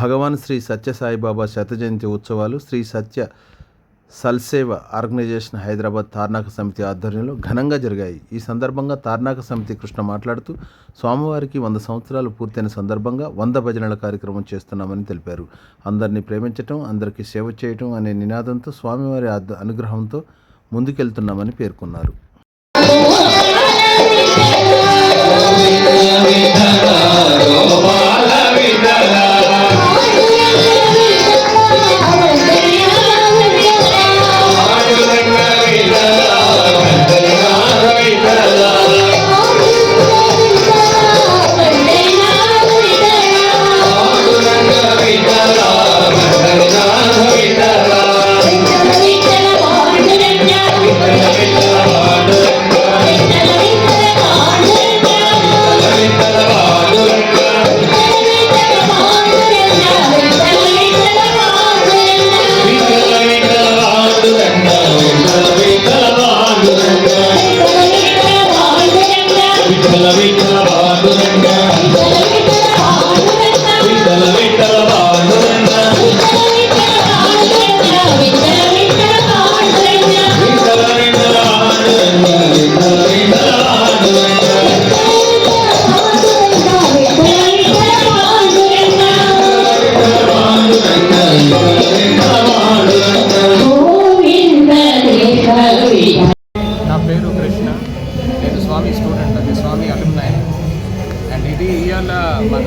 భగవాన్ శ్రీ సత్యసాయిబాబా శత జయంతి ఉత్సవాలు శ్రీ సత్య సల్సేవ ఆర్గనైజేషన్ హైదరాబాద్ తార్నాక సమితి ఆధ్వర్యంలో ఘనంగా జరిగాయి. ఈ సందర్భంగా తార్నాక సమితి కృష్ణ మాట్లాడుతూ స్వామివారికి వంద సంవత్సరాలు పూర్తయిన సందర్భంగా వంద భజనల కార్యక్రమం చేస్తున్నామని తెలిపారు. అందరినీ ప్రేమించటం అందరికీ సేవ చేయటం అనే నినాదంతో స్వామివారి అనుగ్రహంతో ముందుకెళ్తున్నామని పేర్కొన్నారు. ఇది ఇవాళ మన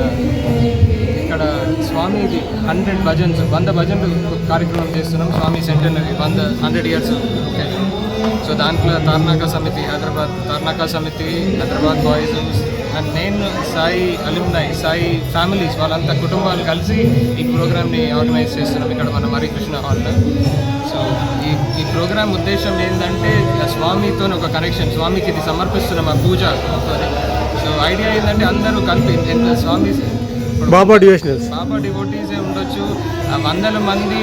ఇక్కడ స్వామిది హండ్రెడ్ భజన్స్ వంద భజన్లు కార్యక్రమం చేస్తున్నాం. స్వామి సెంటనరీ వంద హండ్రెడ్ ఇయర్స్. ఓకే సో దాంట్లో తార్నాక సమితి హైదరాబాద్ తార్నాక సమితి హైదరాబాద్ బాయ్స్ అండ్ నేను సాయి అలుమ్నాయ్ సాయి ఫ్యామిలీస్ వాళ్ళంతా కుటుంబాలు కలిసి ఈ ప్రోగ్రామ్ని ఆర్గనైజ్ చేస్తున్నాం. ఇక్కడ మన మరికృష్ణ హాల్లో. సో ఈ ఈ ప్రోగ్రామ్ ఉద్దేశం ఏంటంటే స్వామితో ఒక కనెక్షన్ స్వామికి ఇది సమర్పిస్తున్నాం ఆ పూజ. సో ఐడియా ఏంటంటే అందరూ కలిపి ఎంత స్వామి ఇప్పుడు బాబా డివోషనల్స్. బాబా డివోటీసే ఉండొచ్చు. వందల మంది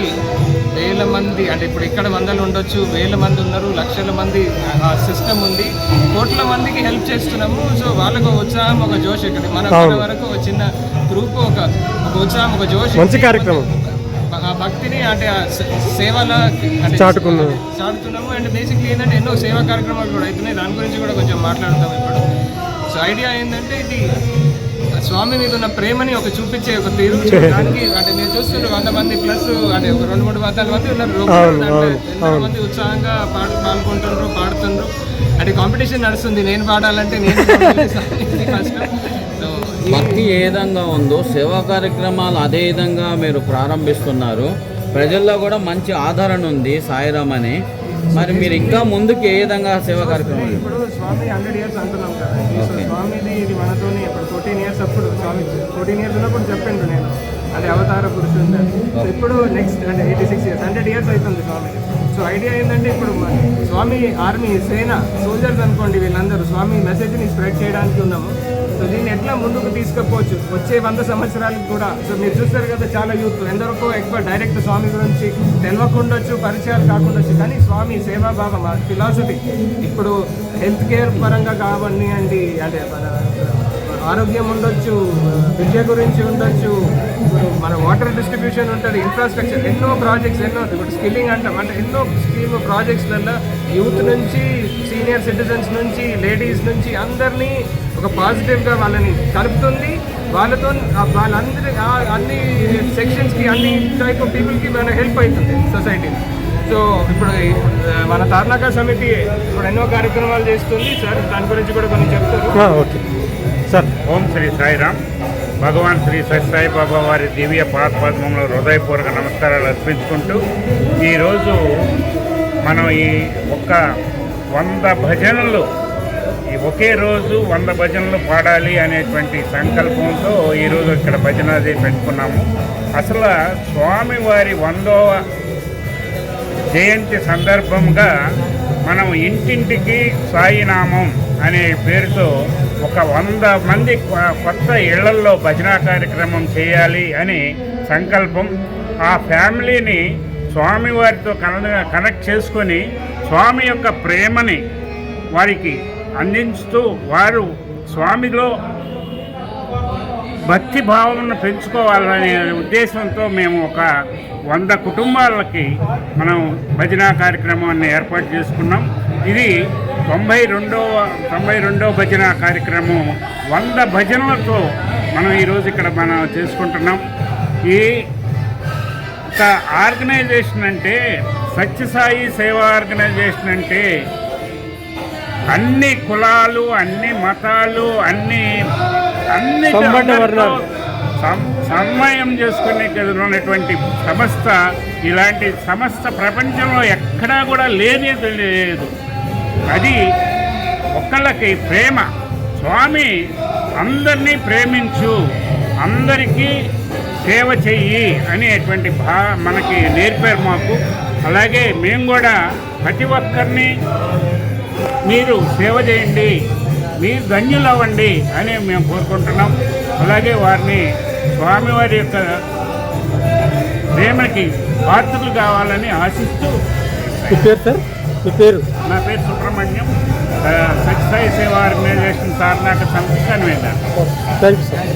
వేల మంది అంటే ఇప్పుడు ఇక్కడ వందలు ఉండొచ్చు వేల మంది ఉన్నారు లక్షల మంది ఆ సిస్టమ్ ఉంది. కోట్ల మందికి హెల్ప్ చేస్తున్నాము. సో వాళ్ళకు ఉత్సాహం ఒక జోష్ ఇక్కడ. మన వరకు ఒక చిన్న గ్రూప్ ఒక ఒక ఉత్సాహం ఒక జోష్ మంచి కార్యక్రమం. ఆ భక్తిని అంటే సేవల అంటే చాటుకున్నారు. చాటుతున్నాము. అండ్ బేసిక్లీ ఏంటంటే ఎన్నో సేవా కార్యక్రమాలు కూడా అవుతున్నాయి. దాని గురించి కూడా కొంచెం మాట్లాడతాం ఇప్పుడు. ఐడియా ఏంటంటే ఇది స్వామి మీద ఉన్న ప్రేమని ఒక చూపించే ఒక తీరు దానికి అంటే మీరు చూస్తుంటే వంద మంది ప్లస్ అంటే ఒక రెండు మూడు వందల మంది ఉన్నారు. మంది ఉత్సాహంగా పాడు పాల్గొంటున్నారు పాడుతున్నారు అంటే కాంపిటీషన్ నడుస్తుంది. నేను పాడాలంటే నేను ఫస్ట్ సో భక్తి ఏ విధంగా ఉందో సేవా కార్యక్రమాలు అదే విధంగా మీరు ప్రారంభిస్తున్నారు. ప్రజల్లో కూడా మంచి ఆదరణ ఉంది సాయిరామ్ అని మరి మీరు ఇంకా ముందుకు ఏ విధంగా సేవా కార్యక్రమాలు? ఇప్పుడు స్వామి హండ్రెడ్ ఇయర్స్ అంటున్నాం కదా. స్వామిది ఇది మనతోని ఇప్పుడు ఫోర్టీన్ ఇయర్స్ అప్పుడు స్వామి ఫోర్టీన్ ఇయర్స్ ఉన్నప్పుడు చెప్పిండు నేను. అంటే అవతార పురుషుడు. సో ఇప్పుడు నెక్స్ట్ అంటే eighty six years hundred years అవుతుంది స్వామి. సో ఐడియా ఏంటంటే ఇప్పుడు స్వామి ఆర్మీ సేన సోల్జర్స్ అనుకోండి వీళ్ళందరూ స్వామి మెసేజ్ని స్ప్రెడ్ చేయడానికి ఉన్నాము. సో దీన్ని ఎట్లా ముందుకు తీసుకుపోవచ్చు? వచ్చే వంద సంవత్సరాలకు కూడా. సో మీరు చూస్తారు కదా చాలా యూత్ ఎందరికో ఎక్కువ డైరెక్ట్ స్వామి గురించి తెలియకుండొచ్చు పరిచయాలు కాకుండొచ్చు కానీ స్వామి సేవాభావం ఫిలాసఫీ ఇప్పుడు హెల్త్ కేర్ పరంగా కావనివ్వండి అంటే మన ఆరోగ్యం ఉండొచ్చు విద్య గురించి ఉండొచ్చు. మన వాటర్ డిస్ట్రిబ్యూషన్ ఉంటుంది ఇన్ఫ్రాస్ట్రక్చర్ ఎన్నో ప్రాజెక్ట్స్ ఎన్నో ఇప్పుడు స్కిల్లింగ్ అంటాం. అంటే ఎన్నో స్కీమ్ ప్రాజెక్ట్స్లలో యూత్ నుంచి సీనియర్ సిటిజన్స్ నుంచి లేడీస్ నుంచి అందరినీ ఒక పాజిటివ్గా వాళ్ళని కలుపుతుంది. వాళ్ళతో వాళ్ళందరి అన్ని సెక్షన్స్కి అన్ని టైప్ ఆఫ్ పీపుల్కి మన హెల్ప్ అవుతుంది సొసైటీ సో ఇప్పుడు మన తార్నాక సమితి ఇప్పుడు ఎన్నో కార్యక్రమాలు చేస్తుంది. సార్ దాని గురించి కూడా కొన్ని చెప్తారు. ఓకే. సార్. ఓం శ్రీ సాయిరామ్. భగవాన్ శ్రీ సత్యసాయిబాబా వారి దివ్య పాదపద్మంలో హృదయపూర్వక నమస్కారాలు అర్పించుకుంటూ ఈరోజు మనం ఈ ఒక్క వంద భజనలు ఈ ఒకే రోజు వంద భజనలు పాడాలి అనేటువంటి సంకల్పంతో ఈరోజు ఇక్కడ భజన అది పెట్టుకున్నాము. అసలు స్వామివారి వందవ జయంతి సందర్భంగా మనం ఇంటింటికి సాయినామం అనే పేరుతో ఒక వంద మంది కొత్త ఇళ్ళల్లో భజన కార్యక్రమం చేయాలి అని సంకల్పం. ఆ ఫ్యామిలీని స్వామివారితో కన కనెక్ట్ చేసుకొని స్వామి యొక్క ప్రేమని వారికి అందించుతూ వారు స్వామిలో భక్తి భావనను పెంచుకోవాలనే ఉద్దేశంతో మేము ఒక వంద కుటుంబాలకి మనం భజన కార్యక్రమాన్ని ఏర్పాటు చేసుకున్నాం. ఇది తొంభై రెండవ తొంభై రెండవ భజన కార్యక్రమం వంద భజనలతో మనం ఈరోజు ఇక్కడ మనం చేసుకుంటున్నాం. ఈ ఒక ఆర్గనైజేషన్ అంటే సత్యసాయి సేవా ఆర్గనైజేషన్ అంటే అన్ని కులాలు అన్ని మతాలు అన్ని అన్ని సమన్వయం చేసుకునే ఉన్నటువంటి సంస్థ ఇలాంటి సంస్థ ప్రపంచంలో ఎక్కడా కూడా లేనే లేదు. అది ఒకళ్ళకి ప్రేమ. స్వామి అందరినీ ప్రేమించు అందరికీ సేవ చెయ్యి అనేటువంటి భా మనకి నేర్పారు మాకు. అలాగే మేము కూడా ప్రతి ఒక్కరిని మీరు సేవ చేయండి మీరు ధన్యులవ్వండి అని మేము కోరుకుంటున్నాం. అలాగే వారిని స్వామివారి యొక్క ప్రేమకి పాత్రలు కావాలని ఆశిస్తూ పేరు సార్? మీ పేరు? నా పేరు సుబ్రహ్మణ్యం. సత్యసాయి సేవా ఆర్గనైజేషన్ సార్నాక సమితి కన్వీనర్ థ్యాంక్ యూ సార్.